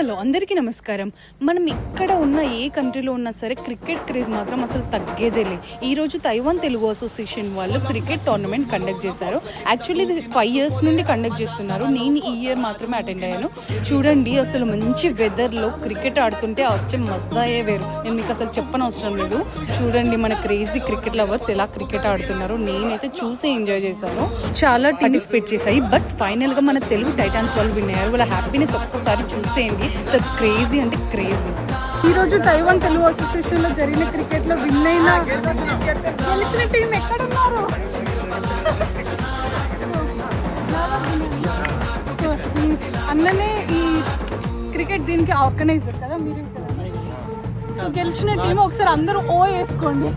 Hello అందరికీ నమస్కారం. మనం ఇక్కడ ఉన్న ఏ కంట్రీలో ఉన్నా సరే క్రికెట్ క్రేజ్ మాత్రం అసలు తగ్గేదేలే ఈ రోజు తైవాన్ తెలుగు అసోసియేషన్ వాళ్ళు క్రికెట్ టోర్నమెంట్ కండక్ట్ చేశారు. యాక్చువల్లీ ఇది ఫైవ్ ఇయర్స్ నుండి కండక్ట్ చేస్తున్నారు. నేను ఈ ఇయర్ మాత్రమే అటెండ్ అయ్యాను. చూడండి అసలు మంచి వెదర్లో క్రికెట్ ఆడుతుంటే వచ్చే మజాయే వేరు. నేను మీకు అసలు చెప్పనవసరం లేదు. చూడండి మన క్రేజీ క్రికెట్ లవర్స్ ఎలా క్రికెట్ ఆడుతున్నారు. నేనైతే చూసి ఎంజాయ్ చేశాను. చాలా పార్టిసిపేట్ చేశాయి. బట్ ఫైనల్గా మన తెలుగు టైటాన్స్ వాళ్ళు విన్ అయ్యారు. వాళ్ళ హ్యాపీనెస్ ఒక్కసారి చూసేయండి. అసలు క్రేజీ అంటే క్రేజీ ఈ రోజు తైవాన్ తెలుగు అసోసియేషన్లో జరిగిన క్రికెట్లో విన్ అయిన గెలిచిన టీం ఎక్కడ ఉన్నారు సో ఈ అన్ననే ఈ క్రికెట్ దీనికి ఆర్గనైజర్ కదా మీరు కదా? సో గెలిచిన టీం ఒకసారి అందరూ ఓ వేసుకోండి.